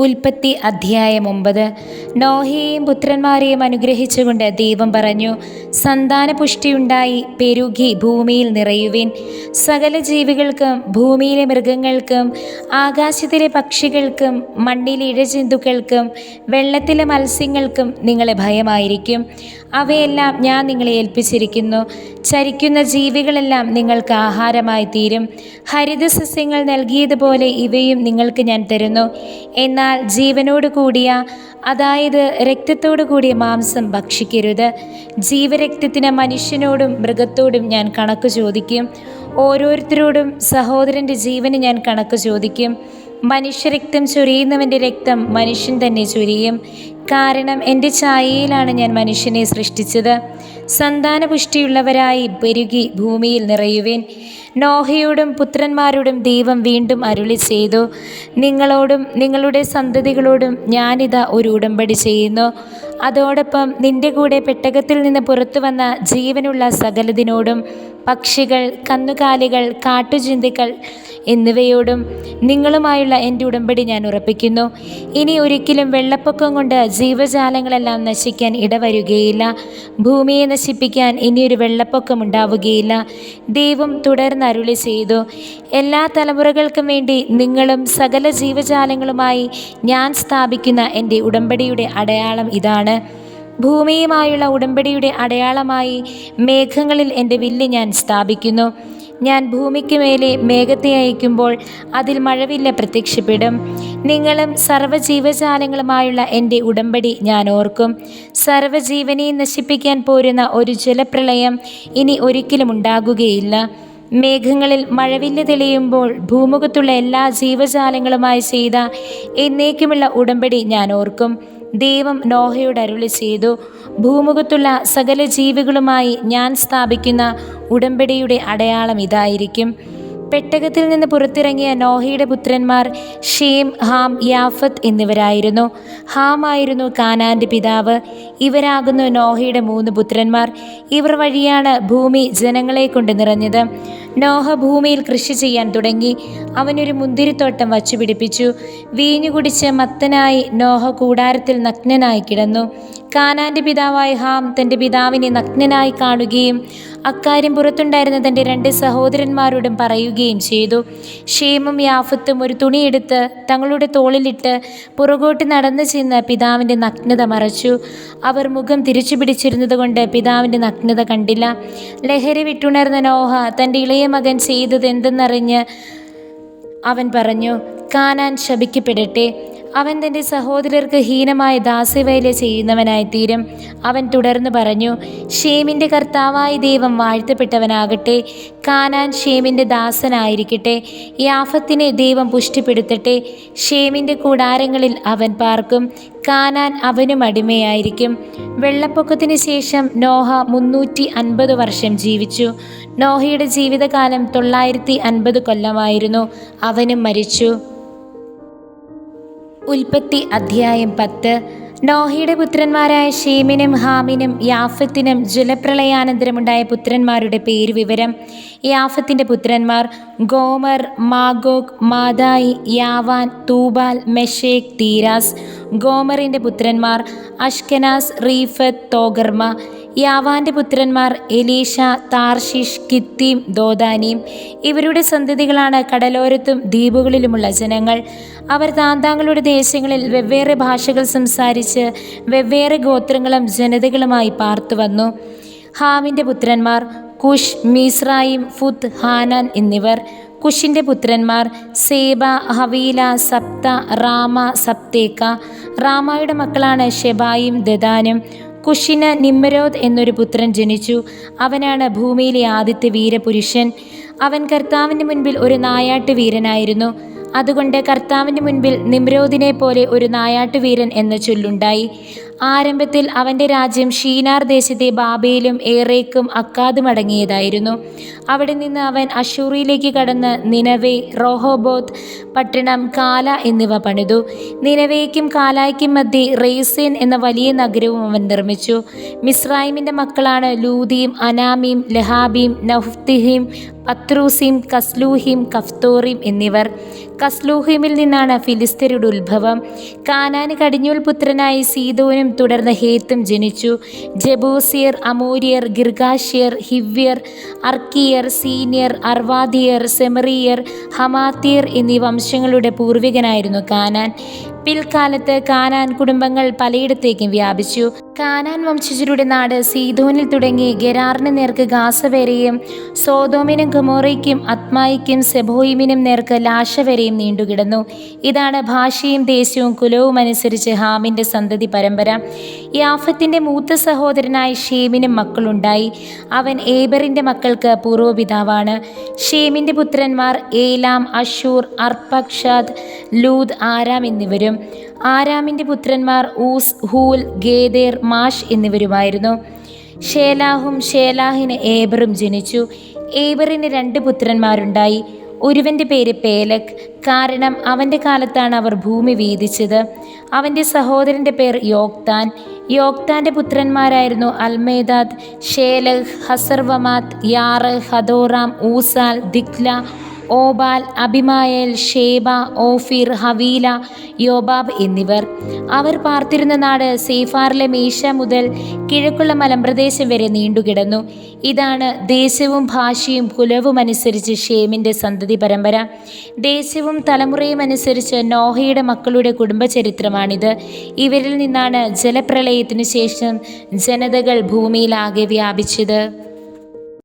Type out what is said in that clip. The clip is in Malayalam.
ഉൽപ്പത്തി അധ്യായം ഒമ്പത്. നോഹയെയും പുത്രന്മാരെയും അനുഗ്രഹിച്ചുകൊണ്ട് ദൈവം പറഞ്ഞു സന്താന പുഷ്ടിയുണ്ടായി പെരുകി ഭൂമിയിൽ നിറയുവിൻ. സകല ജീവികൾക്കും ഭൂമിയിലെ മൃഗങ്ങൾക്കും ആകാശത്തിലെ പക്ഷികൾക്കും മണ്ണിലെ ഇഴജന്തുക്കൾക്കും വെള്ളത്തിലെ മത്സ്യങ്ങൾക്കും നിങ്ങളെ ഭയമായിരിക്കും. അവയെല്ലാം ഞാൻ നിങ്ങളെ ഏൽപ്പിച്ചിരിക്കുന്നു. ചരിക്കുന്ന ജീവികളെല്ലാം നിങ്ങൾക്ക് ആഹാരമായി തീരും. ഹരിതസസ്യങ്ങൾ നൽകിയതുപോലെ ഇവയും നിങ്ങൾക്ക് ഞാൻ തരുന്നു. എന്നാൽ ജീവനോട് കൂടിയ അതായത് രക്തത്തോടു കൂടിയ മാംസം ഭക്ഷിക്കരുത്. ജീവരക്തത്തിന് മനുഷ്യനോടും മൃഗത്തോടും ഞാൻ കണക്ക് ചോദിക്കും. ഓരോരുത്തരോടും സഹോദരന്റെ ജീവന് ഞാൻ കണക്ക് ചോദിക്കും. മനുഷ്യരക്തം ചൊരിയുന്നവന്റെ രക്തം മനുഷ്യൻ തന്നെ ചൊരിയും. കാരണം എന്റെ ഛായയിലാണ് ഞാൻ മനുഷ്യനെ സൃഷ്ടിച്ചത്. സന്താനപുഷ്ടിയുള്ളവരായി പെരുകി ഭൂമിയിൽ നിറയുവേൻ. നോഹയോടും പുത്രന്മാരോടും ദൈവം വീണ്ടും അരുളി ചെയ്തു. നിങ്ങളോടും നിങ്ങളുടെ സന്തതികളോടും ഞാനിതാ ഒരു ഉടമ്പടി ചെയ്യുന്നു. അതോടൊപ്പം നിന്റെ കൂടെ പെട്ടകത്തിൽ നിന്ന് പുറത്തു വന്ന ജീവനുള്ള സകലതിനോടും പക്ഷികൾ കന്നുകാലികൾ കാട്ടുചിന്തുക്കൾ എന്നിവയോടും നിങ്ങളുമായുള്ള എന്റെ ഉടമ്പടി ഞാൻ ഉറപ്പിക്കുന്നു. ഇനി ഒരിക്കലും വെള്ളപ്പൊക്കം കൊണ്ട് ജീവജാലങ്ങളെല്ലാം നശിക്കാൻ ഇടവരുകയില്ല. ഭൂമിയെ നശിപ്പിക്കാൻ ഇനിയൊരു വെള്ളപ്പൊക്കം ഉണ്ടാവുകയില്ല. ദൈവം തുടർന്ന് അരുളി ചെയ്തു എല്ലാ തലമുറകൾക്കും വേണ്ടി നിങ്ങളും സകല ജീവജാലങ്ങളുമായി ഞാൻ സ്ഥാപിക്കുന്ന എന്റെ ഉടമ്പടിയുടെ അടയാളം ഇതാണ്. ഭൂമിയുമായുള്ള ഉടമ്പടിയുടെ അടയാളമായി മേഘങ്ങളിൽ എന്റെ വില്ല് ഞാൻ സ്ഥാപിക്കുന്നു. ഞാൻ ഭൂമിക്ക് മേലെ മേഘത്തെ അയക്കുമ്പോൾ അതിൽ മഴവില്ല പ്രത്യക്ഷപ്പെടും. നിങ്ങളും സർവജീവജാലങ്ങളുമായുള്ള എന്റെ ഉടമ്പടി ഞാൻ ഓർക്കും. സർവജീവനെ നശിപ്പിക്കാൻ പോരുന്ന ഒരു ജലപ്രളയം ഇനി ഒരിക്കലും ഉണ്ടാകുകയില്ല. മേഘങ്ങളിൽ മഴവില്ല് തെളിയുമ്പോൾ ഭൂമുഖത്തുള്ള എല്ലാ ജീവജാലങ്ങളുമായി ചെയ്ത എന്നേക്കുമുള്ള ഉടമ്പടി ഞാൻ ഓർക്കും. ദൈവം നോഹയോട് അരുളി ചെയ്തു. ഭൂമുഖത്തുള്ള സകല ജീവികളുമായി ഞാൻ സ്ഥാപിക്കുന്ന ഉടമ്പടിയുടെ അടയാളം ഇതായിരിക്കും. പെട്ടകത്തിൽ നിന്ന് പുറത്തിറങ്ങിയ നോഹയുടെ പുത്രന്മാർ ഷേം ഹാം യാഫത്ത് എന്നിവരായിരുന്നു. ഹാം ആയിരുന്നു കാനാന്റെ പിതാവ്. ഇവരാകുന്നു നോഹയുടെ മൂന്ന് പുത്രന്മാർ. ഇവർ വഴിയാണ് ഭൂമി ജനങ്ങളെ കൊണ്ട് നിറഞ്ഞത്. നോഹ ഭൂമിയിൽ കൃഷി ചെയ്യാൻ തുടങ്ങി. അവനൊരു മുന്തിരിത്തോട്ടം വച്ചു പിടിപ്പിച്ചു. വീഞ്ഞു കുടിച്ച് മത്തനായി നോഹ കൂടാരത്തിൽ നഗ്നനായി കിടന്നു. കാനാന്റെ പിതാവായ ഹാം തന്റെ പിതാവിനെ നഗ്നനായി കാണുകയും അക്കാര്യം പുറത്തുണ്ടായിരുന്ന തന്റെ രണ്ട് സഹോദരന്മാരോടും പറയുകയും ചെയ്തു. ഷേമും യാഫത്തും ഒരു തുണിയെടുത്ത് തങ്ങളുടെ തോളിലിട്ട് പുറകോട്ട് നടന്നു ചെന്ന് പിതാവിന്റെ നഗ്നത മറച്ചു. അവർ മുഖം തിരിച്ചു പിടിച്ചിരുന്നതുകൊണ്ട് പിതാവിന്റെ നഗ്നത കണ്ടില്ല. ലഹരി വിട്ടുണർന്ന നോഹ തന്റെ ഇളയ മകൻ ചെയ്തതെന്തെന്നറിഞ്ഞ് അവൻ പറഞ്ഞു കാനാൻ ശപിക്കപ്പെടട്ടെ. അവൻ തന്റെ സഹോദരർക്ക് ഹീനമായ ദാസ്യവേല ചെയ്യുന്നവനായി തീരും അവൻ തുടർന്ന് പറഞ്ഞു ഷേമിന്റെ കർത്താവായ ദൈവം വാഴ്ത്തപ്പെട്ടവനാകട്ടെ കാനാൻ ഷേമിന്റെ ദാസനായിരിക്കട്ടെ യാഫത്തിനെ ദൈവം പുഷ്ടിപ്പെടുത്തട്ടെ ഷേമിന്റെ കൂടാരങ്ങളിൽ അവൻ പാർക്കും കാനാൻ അവനും അടിമയായിരിക്കും. വെള്ളപ്പൊക്കത്തിന് ശേഷം നോഹ മുന്നൂറ്റി അൻപത് വർഷം ജീവിച്ചു. നോഹയുടെ ജീവിതകാലം തൊള്ളായിരത്തി അൻപത് കൊല്ലമായിരുന്നു. അവനും മരിച്ചു. ഉൽപ്പത്തി അധ്യായം പത്ത്. നോഹയുടെ പുത്രന്മാരായ ഷീമിനും ഹാമിനും യാഫത്തിനും ജലപ്രളയാനന്തരമുണ്ടായ പുത്രന്മാരുടെ പേര് വിവരം. യാഫത്തിന്റെ പുത്രന്മാർ ഗോമർ മാഗോഗ് മാതായി യാവാൻ തൂബാൽ മെഷേക് തീരാസ്. ഗോമറിന്റെ പുത്രന്മാർ അഷ്കനാസ് റീഫത്ത് തോഗർമ. യാവാന്റെ പുത്രന്മാർ എലീഷ താർഷിഷ് കിത്തീം ദോദാനിയും ഇവരുടെ സന്തതികളാണ് കടലോരത്തും ദ്വീപുകളിലുമുള്ള ജനങ്ങൾ. അവർ താന്താങ്ങളുടെ ദേശങ്ങളിൽ വെവ്വേറെ ഭാഷകൾ സംസാരിച്ച് വെവ്വേറെ ഗോത്രങ്ങളും ജനതകളുമായി പാർത്തു വന്നു. ഹാമിന്റെ പുത്രന്മാർ കുഷ് മീസ്രായിം ഫുത്ത് ഹാനാൻ എന്നിവർ. കുഷിന്റെ പുത്രന്മാർ സേബ ഹവീല സപ്ത റാമ സപ്തേക്ക. റാമായുടെ മക്കളാണ് ഷെബായും ദദാനും. കുഷിന് നിമ്മരോദ് എന്നൊരു പുത്രൻ ജനിച്ചു. അവനാണ് ഭൂമിയിലെ ആദ്യത്തെ വീരപുരുഷൻ. അവൻ കർത്താവിന്റെ മുൻപിൽ ഒരു നായാട്ട് വീരനായിരുന്നു. അതുകൊണ്ട് കർത്താവിന്റെ മുൻപിൽ നിമ്രോദിനെ പോലെ ഒരു നായാട്ടുവീരൻ എന്ന ചൊല്ലുണ്ടായി. ആരംഭത്തിൽ അവന്റെ രാജ്യം ഷീനാർ ദേശത്തെ ബാബയിലും ഏറേക്കും അക്കാദും അടങ്ങിയതായിരുന്നു അവിടെ നിന്ന് അവൻ അഷൂറിയിലേക്ക് കടന്ന് നിനവേ റോഹോബോത്ത് പട്ടണം കാല എന്നിവ പണിതു. നിനവേക്കും കാലായ്ക്കും മധ്യേ റെയ്സേൻ എന്ന വലിയ നഗരവും അവൻ നിർമ്മിച്ചു. മിസ്രൈമിന്റെ മക്കളാണ് ലൂതിയും അനാമിയും ലഹാബിയും നഫ്തിഹിം പത്രൂസിം കസ്ലൂഹിം കഫ്തോറിം എന്നിവർ. കസ്ലൂഹിമിൽ നിന്നാണ് ഫിലിസ്തീനയുടെ ഉത്ഭവം. കാനാന് കടിഞ്ഞൂൽ പുത്രനായി സീതോനും തുടർന്ന് ഹേത്തും ജനിച്ചു. ജബൂസിയർ അമൂര്യർ ഗിർഗാഷ്യർ ഹിവ്യർ അർക്കിയർ സീനിയർ അർവാദിയർ സെമറിയർ ഹമാത്തിയർ എന്നീ വംശങ്ങളുടെ പൂർവികനായിരുന്നു കാനാൻ. പിൽക്കാലത്ത് കാനാൻ കുടുംബങ്ങൾ പലയിടത്തേക്കും വ്യാപിച്ചു. കാനാൻ വംശജരുടെ നാട് സീതോനിൽ തുടങ്ങി ഗെരാറിന് നേർക്ക് ഗാസ വരെയും സോതോമിനും ഗമോറയ്ക്കും അത്മായിക്കും സെബോയിമിനും നേർക്ക് ലാശ വരെയും നീണ്ടുകിടന്നു. ഇതാണ് ഭാഷയും ദേശവും കുലവും അനുസരിച്ച് ഹാമിന്റെ സന്തതി പരമ്പര. യാഫത്തിന്റെ മൂത്ത സഹോദരനായ ഷേമിനും മക്കളുണ്ടായി. അവൻ ഏബറിന്റെ മക്കൾക്ക് പൂർവപിതാവാണ്. ഷേമിന്റെ പുത്രന്മാർ Elam Asshur Arpachshad Lud Aram എന്നിവരും. ആരാമിന്റെ പുത്രന്മാർ ഊസ് ഹൂൽ ഗേദേർ മാഷ് എന്നിവരുമായിരുന്നു. ഷേലാഹും ഷേലാഹിന് ഏബറും ജനിച്ചു. ഏബറിന് രണ്ട് പുത്രന്മാരുണ്ടായി. ഒരുവന്റെ പേര് പേലക്. കാരണം അവന്റെ കാലത്താണ് അവർ ഭൂമി വീതിച്ചത്. അവന്റെ സഹോദരന്റെ പേർ യോക്താൻ. യോക്താന്റെ പുത്രന്മാരായിരുന്നു അൽമേദാദ് ഷേലഹ് ഹസർവമാത് യാറ് ഹദോറാം ഊസാൽ ദിക്ല ഓബാൽ അബിമായേൽ ഷേബ ഓഫീർ ഹവീല യോബാബ് എന്നിവർ. അവർ പാർത്തിരുന്ന നാട് സേഫാറിലെ മീശ മുതൽ കിഴക്കുള്ള മലമ്പ്രദേശം വരെ നീണ്ടുകിടന്നു. ഇതാണ് ദേശവും ഭാഷയും കുലവും അനുസരിച്ച് ഷേമിന്റെ സന്തതി പരമ്പര. ദേശവും തലമുറയും അനുസരിച്ച് നോഹയുടെ മക്കളുടെ കുടുംബചരിത്രമാണിത്. ഇവരിൽ നിന്നാണ് ജലപ്രളയത്തിനു ശേഷം ജനതകൾ ഭൂമിയിലാകെ വ്യാപിച്ചത്.